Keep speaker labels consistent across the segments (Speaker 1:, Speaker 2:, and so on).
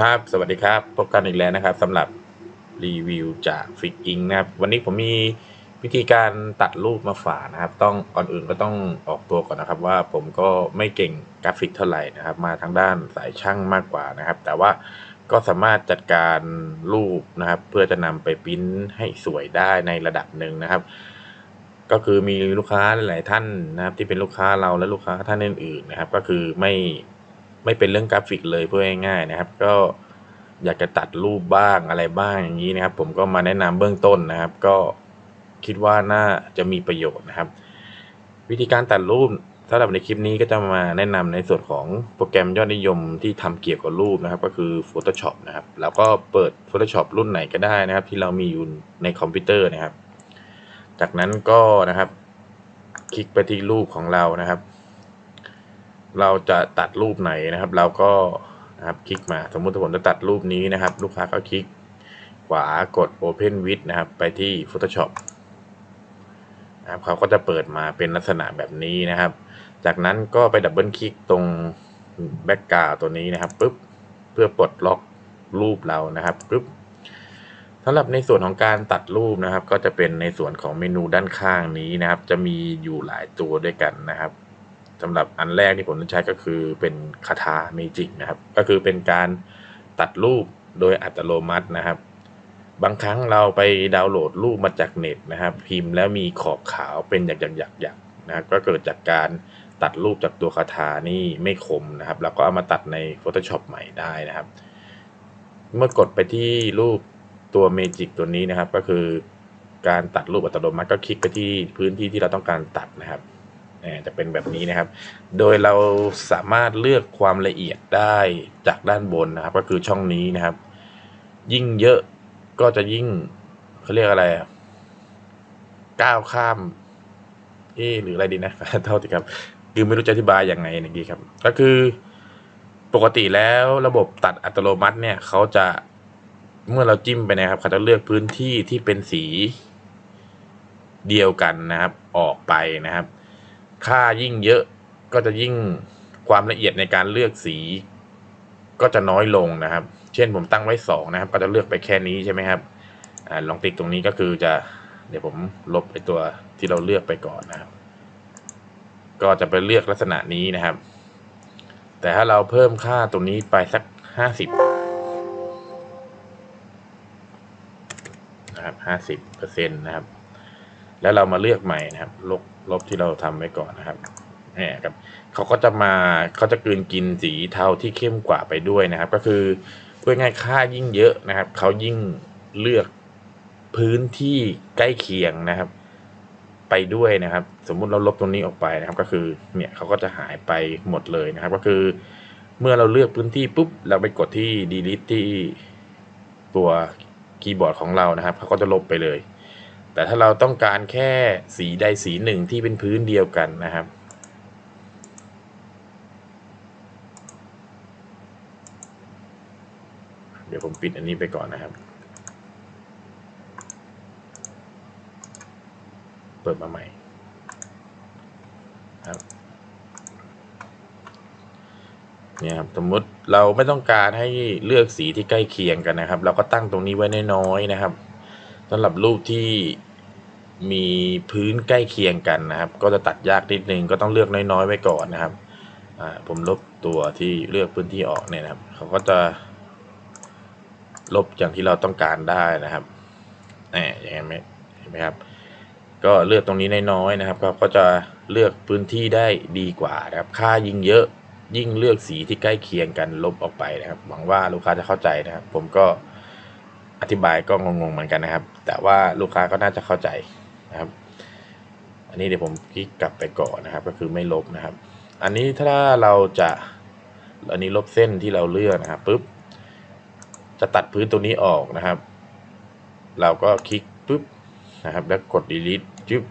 Speaker 1: ครับ สวัสดีครับ พบกันอีกแล้วนะครับสำหรับรีวิวจากฟิกอิงนะครับ วันนี้ผมมีวิธีการตัดรูปมาฝากนะครับ ต้องก่อนอื่นก็ต้องออกตัวก่อนนะครับ ว่าผมก็ไม่เก่งกราฟิกเท่าไหร่นะครับ มาทางด้านสายช่างมากกว่านะครับ แต่ว่าก็สามารถจัดการรูปนะครับ เพื่อจะนำไปปริ้นให้สวยได้ในระดับหนึ่งนะครับก็คือมีลูกค้าหลาย ๆ ท่านนะครับ ที่เป็นลูกค้าเราและลูกค้าท่านอื่น ๆ นะครับ ก็คือไม่ ไม่เป็นเรื่องกราฟิกเลยเพูดง่ายๆนะครับ ก็อยากจะตัดรูปบ้างอะไรบ้างอย่างนี้นะครับ ผมก็มาแนะนำเบื้องต้นนะครับ ก็คิดว่าน่าจะมีประโยชน์นะครับ วิธีการตัดรูปสำหรับในคลิปนี้ก็จะมาแนะนำในส่วนของโปรแกรมยอดนิยมที่ทำเกี่ยวกับรูปนะครับ ก็คือ Photoshop นะครับ แล้วก็เปิด Photoshop รุ่นไหนก็ได้นะครับ ที่เรามีอยู่ในคอมพิวเตอร์นะครับ จากนั้นก็นะครับ คลิกไปที่รูปของเรานะครับ เราจะตัดรูปไหนนะครับ เราก็นะครับคลิกมาสมมุติผมจะตัดรูปนี้นะครับ ลูกค้าก็คลิกขวากด Open with นะครับ ไปที่ Photoshop นะครับเขาก็จะเปิดมาเป็นลักษณะแบบนี้นะครับ จากนั้นก็ไปดับเบิลคลิกตรงแบ็กกราวตัวนี้นะครับปุ๊บเพื่อปลดล็อกรูปเรานะครับปุ๊บสำหรับในส่วนของการตัดรูปนะครับ ก็จะเป็นในส่วนของเมนูด้านข้างนี้นะครับ จะมีอยู่หลายตัวด้วยกันนะครับ สำหรับอันแรกที่ผมจะใช้ก็คือเป็นคาถาเมจิกนะครับ ก็คือเป็นการตัดรูปโดยอัตโนมัตินะครับ บางครั้งเราไปดาวน์โหลดรูปมาจากเน็ตนะครับ พิมพ์แล้วมีขอบขาวเป็นหยักๆๆนะครับก็เกิดจากการตัดรูปจากตัวคาถานี่ไม่คมนะครับ แล้วก็เอามาตัดใน Photoshop ใหม่ได้นะครับ เมื่อกดไปที่รูปตัวเมจิกตัวนี้นะครับ ก็คือการตัดรูปอัตโนมัติก็คลิกไปที่พื้นที่ที่เราต้องการตัดนะครับ จะเป็นแบบนี้นะครับ โดยเราสามารถเลือกความละเอียดได้จากด้านบนนะครับ ก็คือช่องนี้นะครับ ยิ่งเยอะก็จะยิ่งเขาเรียกอะไรก้าวข้าม เอหรืออะไรดีนะเท่าที่ครับ คือไม่รู้จะอธิบายยังไงนี่ครับ ก็คือปกติแล้วระบบตัดอัตโนมัติเนี่ยเขาจะเมื่อเราจิ้มไปนะครับเขาจะเลือกพื้นที่ที่เป็นสีเดียวกันนะครับ ออกไปนะครับ ค่ายิ่งเยอะก็จะยิ่งความละเอียดในการเลือกสี ก็จะน้อยลงนะครับ เช่นผมตั้งไว้สองนะครับ ก็จะเลือกไปแค่นี้ใช่ไหมครับอลองติ๊กตรงนี้ก็คือจะเดี๋ยวผมลบไอตัวที่เราเลือกไปก่อนนะครับ ก็จะไปเลือกลักษณะนี้นะครับ แต่ถ้าเราเพิ่มค่าตรงนี้ไปสักห้าสิบนะครับห้าสิบเปอร์เซ็นต์นะครับ แล้วเรามาเลือกใหม่นะครับลบ ลบที่เราทำไว้ก่อนนะครับเนี่ยครับเขาก็จะมาเขาจะกลืนกินสีเทาที่เข้มกว่าไปด้วยนะครับ ก็คือเพูดง่ายค่ายิ่งเยอะนะครับเขายิ่งเลือกพื้นที่ใกล้เคียงนะครับ ไปด้วยนะครับ สมมุติเราลบตรงนี้ออกไปนะครับ ก็คือเนี่ยเขาก็จะหายไปหมดเลยนะครับ ก็คือ เมื่อเราเลือกพื้นที่ปุ๊บเราไปกดที่ delete ที่ตัวคีย์บอร์ดของเรานะครับเขาก็จะลบไปเลย แต่ถ้าเราต้องการแค่สีใดสีหนึ่งที่เป็นพื้นเดียวกันนะครับ เดี๋ยวผมปิดอันนี้ไปก่อนนะครับ เปิดมาใหม่ครับเนี่ยครับสมมติเราไม่ต้องการให้เลือกสีที่ใกล้เคียงกันนะครับ เราก็ตั้งตรงนี้ไว้น้อยๆนะครับ สำหรับรูปที่มีพื้นใกล้เคียงกันนะครับ ก็จะตัดยากนิดนึงก็ต้องเลือกน้อยๆไว้ก่อนนะครับผมลบตัวที่เลือกพื้นที่ออกเนี่ยนะครับ เขาก็จะลบอย่างที่เราต้องการได้นะครับแหมอย่างนี้ไหมเห็นไหมครับ ก็เลือกตรงนี้น้อยๆนะครับก็ก็จะเลือกพื้นที่ได้ดีกว่านะครับ ค่ายิ่งเยอะยิ่งเลือกสีที่ใกล้เคียงกันลบออกไปนะครับ หวังว่าลูกค้าจะเข้าใจนะครับ ผมก็ อธิบายก็งงๆเหมือนกันนะครับ แต่ว่าลูกค้าก็น่าจะเข้าใจนะครับ อันนี้เดี๋ยวผมคลิกกลับไปก่อนนะครับ ก็คือไม่ลบนะครับ อันนี้ถ้าเราจะอันนี้ลบเส้นที่เราเลือกนะครับปุ๊บจะตัดพื้นตรงนี้ออกนะครับ เราก็คลิกปุ๊บนะครับ แล้วกด delete จึ๊บ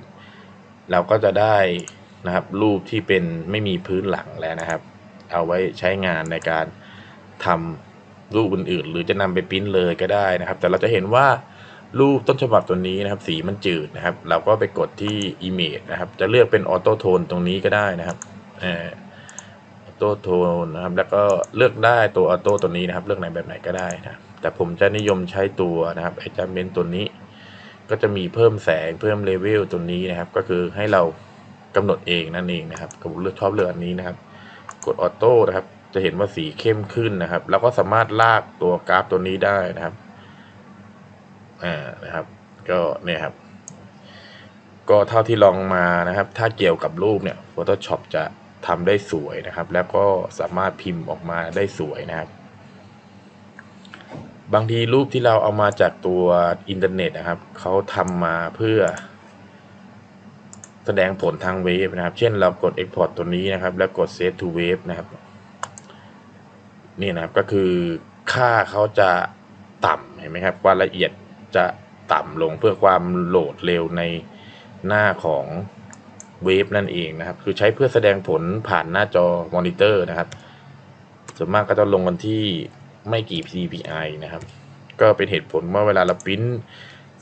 Speaker 1: เราก็จะได้นะครับ รูปที่เป็นไม่มีพื้นหลังแล้วนะครับ เอาไว้ใช้งานในการทำ รูปอื่นๆ หรือจะนำไปปริ้นเลยก็ได้นะครับ แต่เราจะเห็นว่ารูปต้นฉบับตัวนี้นะครับ สีมันจืดนะครับ เราก็ไปกดที่ image นะครับ จะเลือกเป็นออโต้โทนตรงนี้ก็ได้นะครับออออโต้โทนนะครับ แล้วก็เลือกได้ตัวออโต้ตัวนี้นะครับ เลือกไหนแบบไหนก็ได้นะแต่ผมจะนิยมใช้ตัวนะครับ adjustment ตัวนี้ ก็จะมีเพิ่มแสงเพิ่มเลเวลตัวนี้นะครับ ก็คือให้เรากำหนดเองนั่นเองนะครับผมเลือกชอบเลือกอันนี้นะครับ กดออโต้นะครับ จะเห็นว่าสีเข้มขึ้นนะครับ แล้วก็สามารถลากตัวกราฟตัวนี้ได้นะครับ อ่า นะครับ ก็เนี่ยครับ ก็เท่าที่ลองมานะครับ ถ้าเกี่ยวกับรูปเนี่ย Photoshop จะทำได้สวยนะครับ แล้วก็สามารถพิมพ์ออกมาได้สวยนะครับ บางทีรูปที่เราเอามาจากตัวอินเทอร์เน็ตนะครับ เขาทำมาเพื่อแสดงผลทางเวฟนะครับ เช่นเรากด Export ตัวนี้นะครับ แล้วกด Save to Wave นะครับ นี่นะครับก็คือค่าเขาจะต่ำเห็นไหมครับความละเอียดจะต่ำลงเพื่อความโหลดเร็วในหน้าของเวฟนั่นเองนะครับ คือใช้เพื่อแสดงผลผ่านหน้าจอมอนิเตอร์นะครับ ส่วนมากก็จะลงกันที่ไม่กี่ ppi นะครับ ก็เป็นเหตุผลว่าเวลาเราปริ้น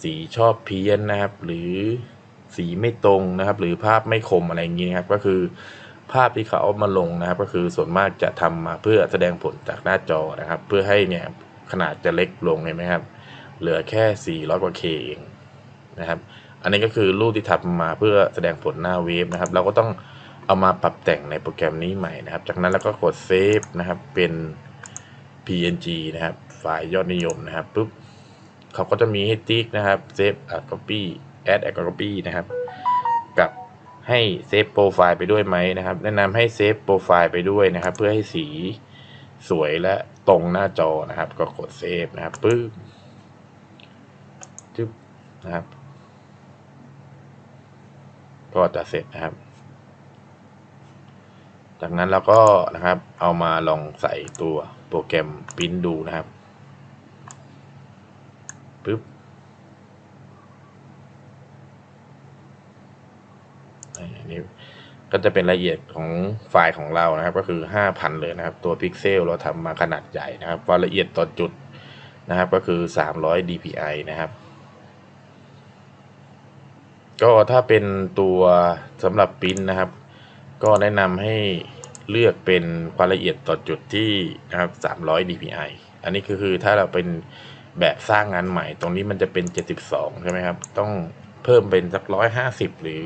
Speaker 1: สีชอบเพี้ยนนะครับ หรือสีไม่ตรงนะครับ หรือภาพไม่คมอะไรอย่างนี้นะครับ ก็คือ ภาพที่เขาเอามาลงนะครับ ก็คือส่วนมากจะทำมาเพื่อแสดงผลจากหน้าจอนะครับ เพื่อให้เนี่ยขนาดจะเล็กลงเห็นไหมครับ เหลือแค่ 400 กว่า K เองนะครับ อันนี้ก็คือรูปที่ทำมาเพื่อแสดงผลหน้าเวฟนะครับ เราก็ต้องเอามาปรับแต่งในโปรแกรมนี้ใหม่นะครับ จากนั้นเราก็กดเซฟนะครับเป็น png นะครับไฟล์ยอดนิยมนะครับปุ๊บเขาก็จะมีให้ติ๊กนะครับเซฟ a copy add a copy นะครับ ให้เซฟโปรไฟล์ไปด้วยไหมนะครับ แนะนำให้เซฟโปรไฟล์ไปด้วยนะครับ เพื่อให้สีสวยและตรงหน้าจอนะครับ ก็กดเซฟนะครับปึ๊บจึ๊บนะครับ ก็จะเสร็จนะครับ จากนั้นเราก็นะครับเอามาลองใส่ตัวโปรแกรมปริ้นดูนะครับปึ๊บ อันนี้ก็จะเป็นรายละเอียดของไฟล์ของเรานะครับ ก็คือ 5,000 เลยนะครับ ตัวพิกเซลเราทำมาขนาดใหญ่นะครับความละเอียดต่อจุดนะครับ ก็คือ 300 dpi นะครับก็ถ้าเป็นตัวสำหรับปริ้นนะครับ ก็แนะนำให้เลือกเป็นความละเอียดต่อจุดที่นะครับ300 dpi อันนี้ก็คือถ้าเราเป็นแบบสร้างงานใหม่ ตรงนี้มันจะเป็น 72 ใช่ไหมครับ ต้องเพิ่มเป็นสัก 150 หรือ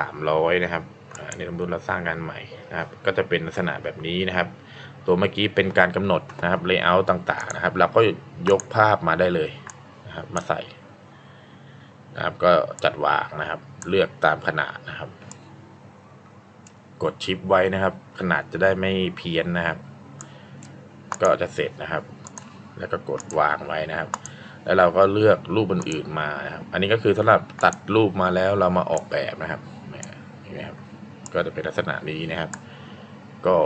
Speaker 1: 300 นะครับอันนี้สมมติเราสร้างงานใหม่นะครับ ก็จะเป็นลักษณะแบบนี้นะครับ ตัวเมื่อกี้เป็นการกำหนดนะครับ layout ต่างๆนะครับ เราก็ยกภาพมาได้เลยนะครับ มาใส่นะครับ ก็จัดวางนะครับ เลือกตามขนาดนะครับ กดชิปไว้นะครับ ขนาดจะได้ไม่เพี้ยนนะครับ ก็จะเสร็จนะครับ แล้วก็กดวางไว้นะครับแล้วเราก็เลือกรูปอื่นๆมานะครับ อันนี้ก็คือสำหรับตัดรูปมาแล้วเรามาออกแบบนะครับ นไหมครับ ก็จะเป็นลักษณะนี้นะครับ ก็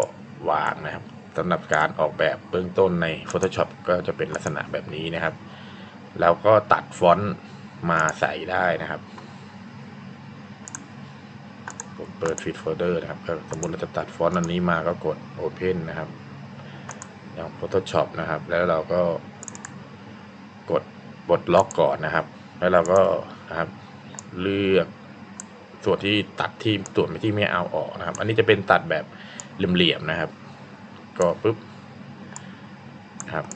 Speaker 1: วางนะครับสำหรับการออกแบบเบื้องต้นใน Photoshop ก็จะเป็นลักษณะแบบนี้นะครับ แล้วก็ตัดฟอนต์มาใส่ได้นะครับ ผมเปิด Fit Folder นะครับก็สมมติเราจะตัดฟอนต์อันนี้มาก็กด Open นะครับ อย่าง Photoshop นะครับ แล้วเราก็กดปลดล็อกก่อนนะครับ แล้วเราก็นะครับเลือก ส่วนที่ตัดที่ส่วนที่ไม่เอาออกนะครับ อันนี้จะเป็นตัดแบบเหลี่ยมๆนะครับ ก็ปุ๊บครับ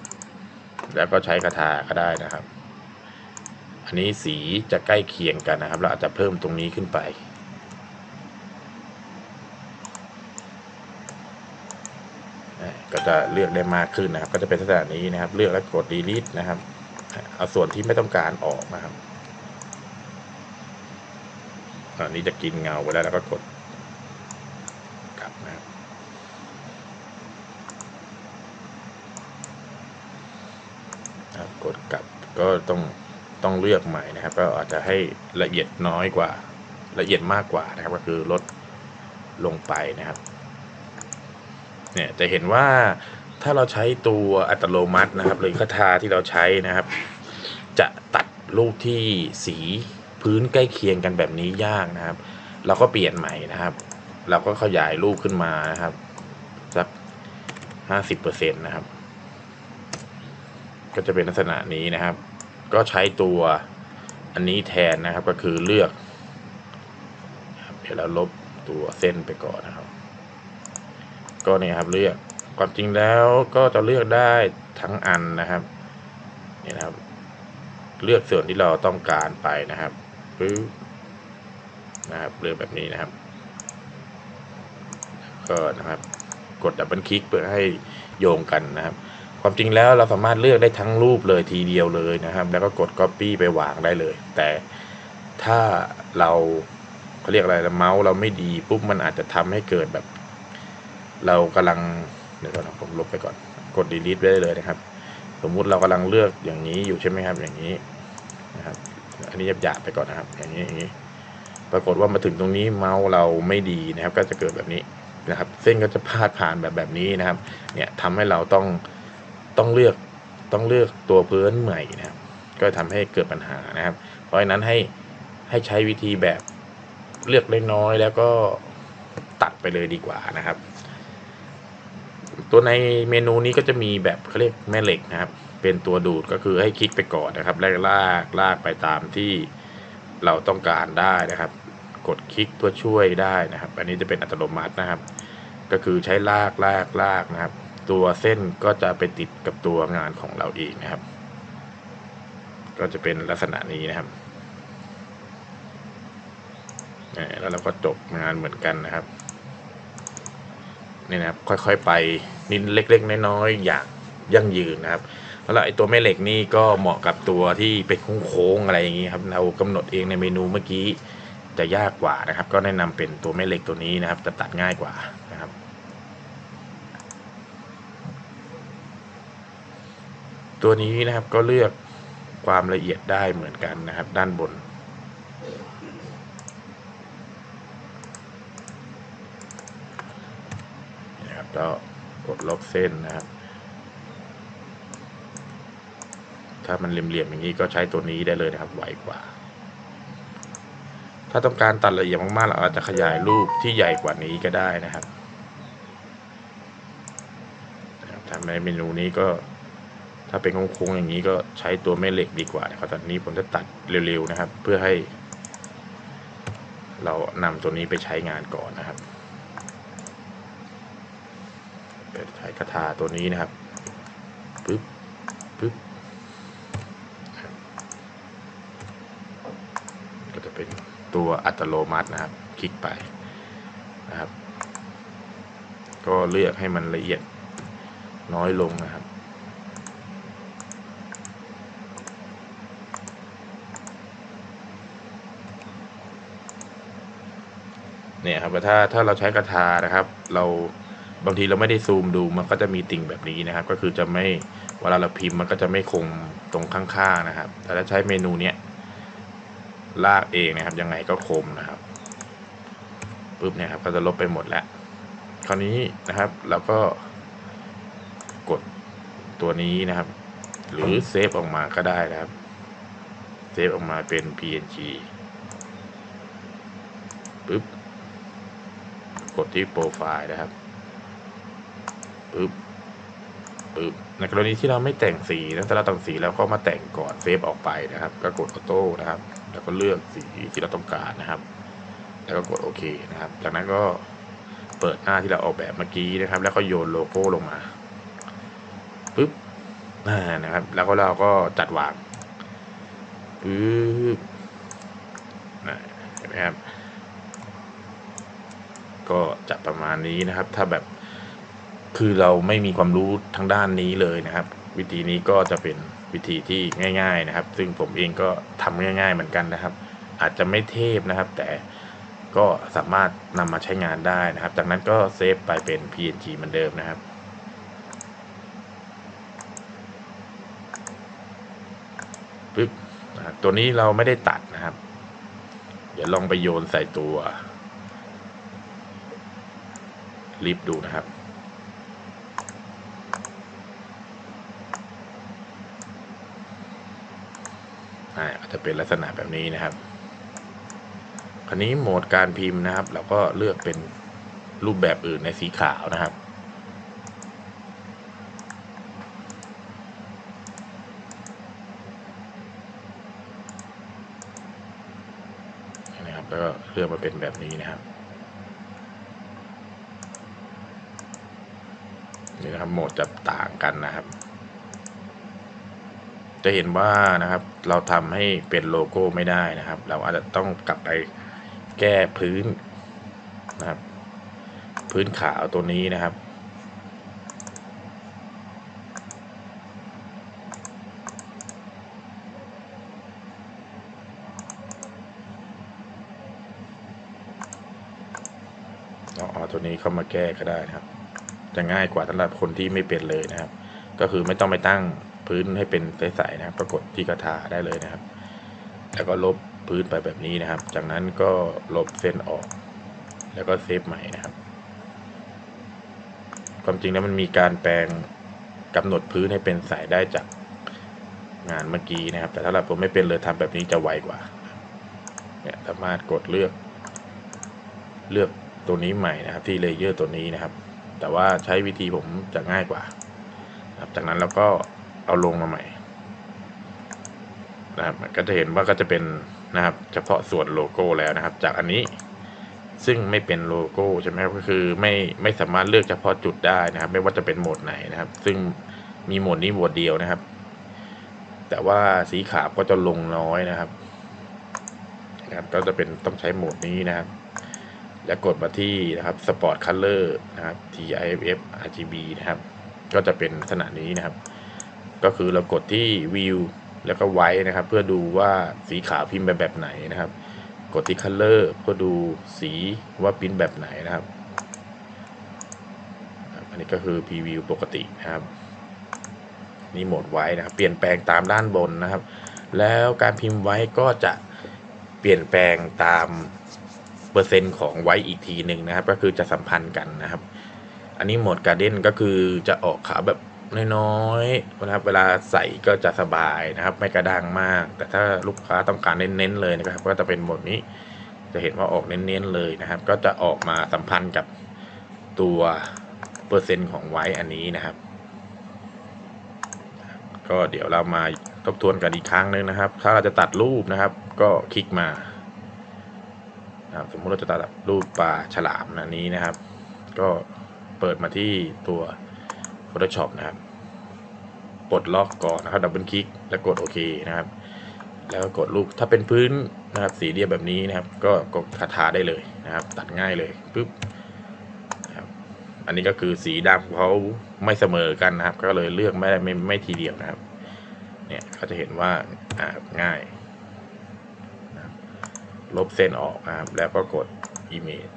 Speaker 1: แล้วก็ใช้กระทาก็ได้นะครับ อันนี้สีจะใกล้เคียงกันนะครับ เราอาจจะเพิ่มตรงนี้ขึ้นไปก็จะเลือกได้มากขึ้นนะครับ ก็จะเป็นลักษณะนี้นะครับ เลือกแล้วกด delete นะครับ เอาส่วนที่ไม่ต้องการออกนะครับ อันนี้จะกินเงาไปแล้วแล้วก็กดกลับนะครับกดกลับก็ต้องต้องเลือกใหม่นะครับ ก็อาจจะให้ละเอียดน้อยกว่าละเอียดมากกว่านะครับ ก็คือลดลงไปนะครับเนี่ยจะเห็นว่าถ้าเราใช้ตัวอัตโนมัตินะครับ หรือคาถาที่เราใช้นะครับ จะตัดรูปที่สี พื้นใกล้เคียงกันแบบนี้ยากนะครับ เราก็เปลี่ยนใหม่นะครับ เราก็ขยายรูปขึ้นมานะครับสักห้าสิบเปอร์เซ็นต์นะครับ ก็จะเป็นลักษณะนี้นะครับ ก็ใช้ตัวอันนี้แทนนะครับก็คือเลือกเดี๋ยวเราลบตัวเส้นไปก่อนนะครับ ก็เนี่ยครับเลือกความจริงแล้วก็จะเลือกได้ทั้งอันนะครับนี่นะครับ เลือกส่วนที่เราต้องการไปนะครับ ปึ๊บนะครับเลือกแบบนี้นะครับก็นะครับกดดับเบิลคลิกเพื่อให้โยงกันนะครับ ความจริงแล้วเราสามารถเลือกได้ทั้งรูปเลยทีเดียวเลยนะครับ แล้วก็กด Copy ไปวางได้เลย แต่ถ้าเราเขาเรียกอะไรเมาส์เราไม่ดีปุ๊บมันอาจจะทำให้เกิดแบบ เรากำลังเดี๋ยวก่อนผมลบไปก่อน กด delete ไว้ได้เลยนะครับ สมมุติเรากำลังเลือกอย่างนี้อยู่ใช่ไหมครับ อย่างนี้นะครับ อันนี้หยาบๆไปก่อนนะครับ อย่างนี้อย่างนี้ ปรากฏว่ามาถึงตรงนี้เมาส์เราไม่ดีนะครับ ก็จะเกิดแบบนี้นะครับ เส้นก็จะพาดผ่านแบบแบบนี้นะครับ เนี่ยทำให้เราต้องต้องเลือกต้องเลือกตัวพื้นใหม่นะครับ ก็ทำให้เกิดปัญหานะครับ เพราะฉะนั้นให้ให้ใช้วิธีแบบเลือกเล็กน้อยแล้วก็ตัดไปเลยดีกว่านะครับ ตัวในเมนูนี้ก็จะมีแบบเขาเรียกแม่เหล็กนะครับ เป็นตัวดูดก็คือให้คลิกไปก่อนนะครับแล้วลากลากไปตามที่เราต้องการได้นะครับ กดคลิกเพื่อช่วยได้นะครับ อันนี้จะเป็นอัตโนมัตินะครับ ก็คือใช้ลากลากลากนะครับ ตัวเส้นก็จะไปติดกับตัวงานของเราเองนะครับ ก็จะเป็นลักษณะนี้นะครับแล้วเราก็จบงานเหมือนกันนะครับนี่นะครับค่อยๆไปนิดเล็ก ๆ น้อยๆอย่างยั่งยืนนะครับ แล้วไอ้ตัวแม่เหล็กนี่ก็เหมาะกับตัวที่เป็นโค้งๆอะไรอย่างนี้ครับเรากำหนดเองในเมนูเมื่อกี้จะยากกว่านะครับ ก็แนะนำเป็นตัวแม่เหล็กตัวนี้นะครับจะตัดง่ายกว่านะครับตัวนี้นะครับก็เลือกความละเอียดได้เหมือนกันนะครับ ด้านบน นะครับก็กดลบเส้นนะครับ ถ้ามันเหลี่ยมๆอย่างนี้ก็ใช้ตัวนี้ได้เลยนะครับไวกว่า ถ้าต้องการตัดละเอียดมากๆเราอาจจะขยายรูปที่ใหญ่กว่านี้ก็ได้นะครับทำในเมนูนี้ก็ถ้าเป็นโค้งๆอย่างนี้ก็ใช้ตัวแม่เหล็กดีกว่านะครับตอนนี้ผมจะตัดเร็วๆนะครับ เพื่อให้ เรานำตัวนี้ไปใช้งานก่อนนะครับเป็นใช้คาถาตัวนี้นะครับปึ๊บปึ๊บนะครับก็จะเป็น ตัวอัตโนมัตินะครับ คลิกไปนะครับ ก็เลือกให้มันละเอียดน้อยลงนะครับ เนี่ยครับถ้าถ้าเราใช้กระทานะครับ เราบางทีเราไม่ได้ซูมดูมันก็จะมีติ่งแบบนี้นะครับ ก็คือจะไม่เวลาเราพิมพ์มันก็จะไม่คงตรงข้างๆนะครับ แต่ถ้าใช้เมนูเนี้ย ลากเองนะครับ ยังไงก็คมนะครับปุ๊บเนี่ยครับก็จะลบไปหมดแล้ว คราวนี้นะครับเราก็กดตัวนี้นะครับ หรือเซฟออกมาก็ได้นะครับเซฟออกมาเป็น png ปึ๊บกดที่โปรไฟล์นะครับปึ๊บ ปึ๊บในกรณีที่เราไม่แต่งสีนะถ้าเราแต่งสีแล้วก็มาแต่งก่อนเซฟออกไปนะครับ ก็กดออโต้นะครับ แล้วก็เลือกสีที่เราต้องการนะครับ แล้วก็กดโอเคนะครับ จากนั้นก็เปิดหน้าที่เราออกแบบเมื่อกี้นะครับ แล้วก็โยนโลโก้ลงมาปึ๊บนะครับ แล้วก็เราก็จัดวางปึ๊บเห็นไหมครับก็จะประมาณนี้นะครับ ถ้าแบบ คือเราไม่มีความรู้ทางด้านนี้เลยนะครับ วิธีนี้ก็จะเป็นวิธีที่ง่าย ๆนะครับ ซึ่งผมเองก็ทำง่าย ๆ เหมือนกันนะครับ อาจจะไม่เทพนะครับ แต่ก็สามารถนำมาใช้งานได้นะครับ จากนั้นก็เซฟไปเป็น png เหมือนเดิมนะครับปึ๊บตัวนี้เราไม่ได้ตัดนะครับ เดี๋ยวลองไปโยนใส่ตัวลิฟดูนะครับ อ่าก็ จะเป็นลักษณะแบบนี้นะครับ คราวนี้โหมดการพิมพ์นะครับ เราก็เลือกเป็นรูปแบบอื่นในสีขาวนะครับ นะครับ แล้วก็เลือกมาเป็นแบบนี้นะครับโหมดจะต่างกันนะครับ จะเห็นว่านะครับเราทำให้เป็นโลโก้ไม่ได้นะครับ เราอาจจะต้องกลับไปแก้พื้นนะครับ พื้นขาวตัวนี้นะครับเอาเอาตัวนี้เข้ามาแก้ก็ได้นะครับ จะง่ายกว่าสำหรับคนที่ไม่เป็นเลยนะครับ ก็คือไม่ต้องไปตั้ง พื้นให้เป็นใสๆนะครับก็กดที่กระทาได้เลยนะครับ แล้วก็ลบพื้นไปแบบนี้นะครับ จากนั้นก็ลบเส้นออก แล้วก็เซฟใหม่นะครับ ความจริงแล้วมันมีการแปลงกำหนดพื้นให้เป็นสายได้จากงานเมื่อกี้นะครับ แต่ถ้าเราผมไม่เป็นเลยทำแบบนี้จะไวกว่าเนี่ยสามารถกดเลือก เลือกตัวนี้ใหม่นะครับ ที่เลเยอร์ตัวนี้นะครับ แต่ว่าใช้วิธีผมจะง่ายกว่าจากนั้นเราก็ เอาลงมาใหม่นะครับก็จะเห็นว่าก็จะเป็นนะครับ เฉพาะส่วนโลโก้แล้วนะครับ จากอันนี้ซึ่งไม่เป็นโลโก้ใช่ไหมครับก็คือไม่ไม่สามารถเลือกเฉพาะจุดได้นะครับ ไม่ว่าจะเป็นโหมดไหนนะครับ ซึ่งมีโหมดนี้โหมดเดียวนะครับ แต่ว่าสีขาวก็จะลงน้อยนะครับนะครับ ก็จะเป็นต้องใช้โหมดนี้นะครับ แล้วกดมาที่นะครับ Sport Color นะครับ TIFF RGB นะครับ ก็จะเป็นลักษณะนี้นะครับ ก็คือเรากดที่ View แล้วก็ไว้นะครับ เพื่อดูว่าสีขาวพิมพ์แบบแบบไหนนะครับ กดที่ Color เพื่อดูสีว่าพิมพ์แบบไหนนะครับ อันนี้ก็คือ Preview ปกตินะครับ นี่โหมดไว้นะครับ เปลี่ยนแปลงตามด้านบนนะครับ แล้วการพิมพ์ไว้ก็จะเปลี่ยนแปลงตามเปอร์เซ็นต์ของไว้อีกทีหนึ่งนะครับ ก็คือจะสัมพันธ์กันนะครับ อันนี้โหมดการ์เด้นก็คือจะออกขาวแบบ น้อยๆนะครับเวลาใส่ก็จะสบายนะครับ ไม่กระด้างมาก แต่ถ้าลูกค้าต้องการเน้นๆเลยนะครับ ก็จะเป็นโหมดนี้จะเห็นว่าออกเน้นๆเลยนะครับ ก็จะออกมาสัมพันธ์กับตัวเปอร์เซ็นต์ของไว้อันนี้นะครับ ก็เดี๋ยวเรามาทบทวนกันอีกครั้งหนึงนะครับ ถ้าเราจะตัดรูปนะครับ ก็คลิกมานะครับสมมุติเราจะตัดรูปปลาฉลามอันนี้นะครับ ก็เปิดมาที่ตัว Photoshop นะครับปลดล็อกก่อนนะครับดับเบิลคลิกแล้วกดโอเคนะครับ แล้วกดรูปถ้าเป็นพื้นนะครับสีเรียบแบบนี้นะครับ ก็กดคาถาได้เลยนะครับ ตัดง่ายเลยปุ๊บอันนี้ก็คือสีดำเขาไม่เสมอกันนะครับ ก็เลยเลือกไม่ได้ไม่ไม่ทีเดียวนะครับ เนี่ยเขาจะเห็นว่าอ่าง่ายนะลบเส้นออกนะครับ แล้วก็กด Image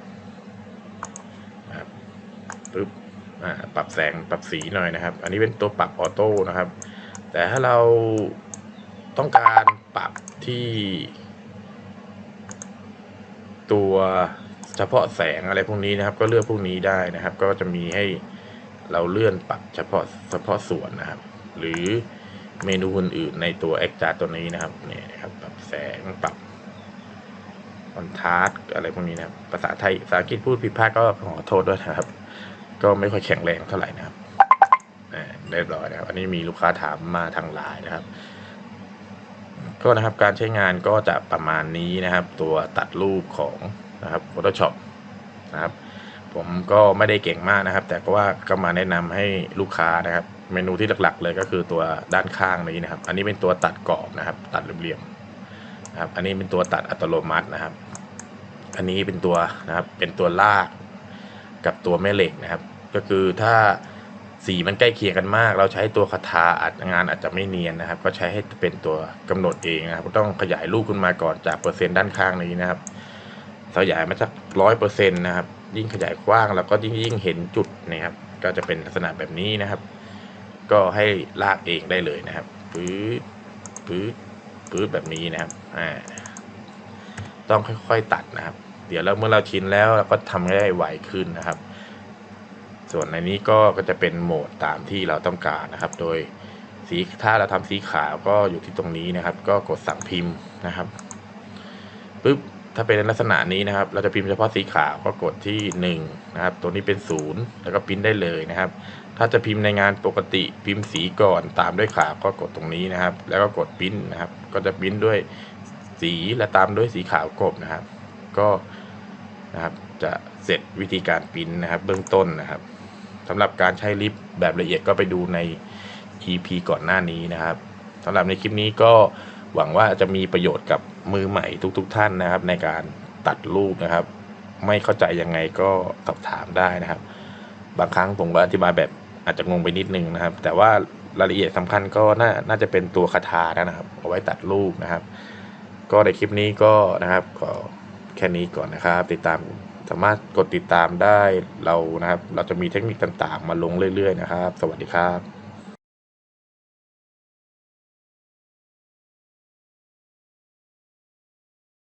Speaker 1: นะครับปึ๊บ ปรับแสงปรับสีหน่อยนะครับ อันนี้เป็นตัวปรับออโต้นะครับ แต่ถ้าเราต้องการปรับที่ ตัวเฉพาะแสงอะไรพวกนี้นะครับ ก็เลือกพวกนี้ได้นะครับ ก็จะมีให้เราเลื่อนปรับเฉพาะเฉพาะส่วนนะครับ หรือเมนูอื่นๆในตัว e x t r a ตัวนี้นะครับเนี่ยนะครับปรับแสงปรับคอนทราสอะไรพวกนี้นะครับภาษาไทยภาษาอังกฤษพูดผิดพลาดก็ขอโทษด้วยนะครับ ก็ไม่ค่อยแข็งแรงเท่าไหร่นะครับเรียบร้อยนะครับ อันนี้มีลูกค้าถามมาทางไลน์นะครับก็นะครับการใช้งานก็จะประมาณนี้นะครับ ตัวตัดรูปของนะครับ Photoshop นะครับ ผมก็ไม่ได้เก่งมากนะครับ แต่ก็ว่าก็มาแนะนำให้ลูกค้านะครับ เมนูที่หลักๆ เลยก็คือตัวด้านข้างนี้นะครับ อันนี้เป็นตัวตัดกรอบนะครับ ตัดเหลี่ยมๆนะครับ อันนี้เป็นตัวตัดอัตโนมัตินะครับ อันนี้เป็นตัวนะครับเป็นตัวลากกับตัวแม่เหล็กนะครับ ก็คือถ้าสีมันใกล้เคียงกันมาก เราใช้ตัวคาถาอาจงานอาจจะไม่เนียนนะครับ ก็ใช้ให้เป็นตัวกำหนดเองนะครับต้องขยายรูปขึ้นมาก่อนจากเปอร์เซ็นต์ด้านข้างนี้นะครับขยายมาสักร้อยเปอร์เซ็นต์นะครับ ยิ่งขยายกว้างแล้วก็ยิ่งยิ่งเห็นจุดนะครับ ก็จะเป็นลักษณะแบบนี้นะครับ ก็ให้ลากเองได้เลยนะครับปื๊ดปื๊ดปื๊ดแบบนี้นะครับอ่าต้องค่อยๆตัดนะครับ เดี๋ยวเราเมื่อเราชินแล้วเราก็ทำได้ไวขึ้นนะครับ ส่วนในนี้ก็ก็จะเป็นโหมดตามที่เราต้องการนะครับ โดยสีถ้าเราทำสีขาวก็อยู่ที่ตรงนี้นะครับ ก็กดสั่งพิมพ์นะครับปุ๊บถ้าเป็นลักษณะนี้นะครับ เราจะพิมพ์เฉพาะสีขาวก็กดที่หนึ่งนะครับ ตัวนี้เป็นศูนย์แล้วก็พิมพ์ได้เลยนะครับ ถ้าจะพิมพ์ในงานปกติพิมพ์สีก่อนตามด้วยขาวก็กดตรงนี้นะครับ แล้วก็กดพิมพ์นะครับ ก็จะพิมพ์ด้วยสีและตามด้วยสีขาวกบนะครับ ก็นะครับจะเสร็จวิธีการพิมพ์นะครับ เบื้องต้นนะครับ สำหรับการใช้ลิฟต์แบบละเอียดก็ไปดูใน EP ก่อนหน้านี้นะครับสำหรับในคลิปนี้ก็หวังว่าจะมีประโยชน์กับมือใหม่ทุกๆทท่านนะครับ ในการตัดรูปนะครับ ไม่เข้าใจยังไงก็สอบถามได้นะครับ บางครั้งผมก็อธิบายแบบอาจจะงงไปนิดนึงนะครับ แต่ว่ารายละเอียดสำคัญก็น่าน่าจะเป็นตัวคาถานะครับ เอาไว้ตัดรูปนะครับ ก็ในคลิปนี้ก็นะครับขอแค่นี้ก่อนนะครับ ติดตาม สามารถกดติดตามได้เรานะครับ เราจะมีเทคนิคต่างๆ มาลงเรื่อยๆนะครับ สวัสดีครับ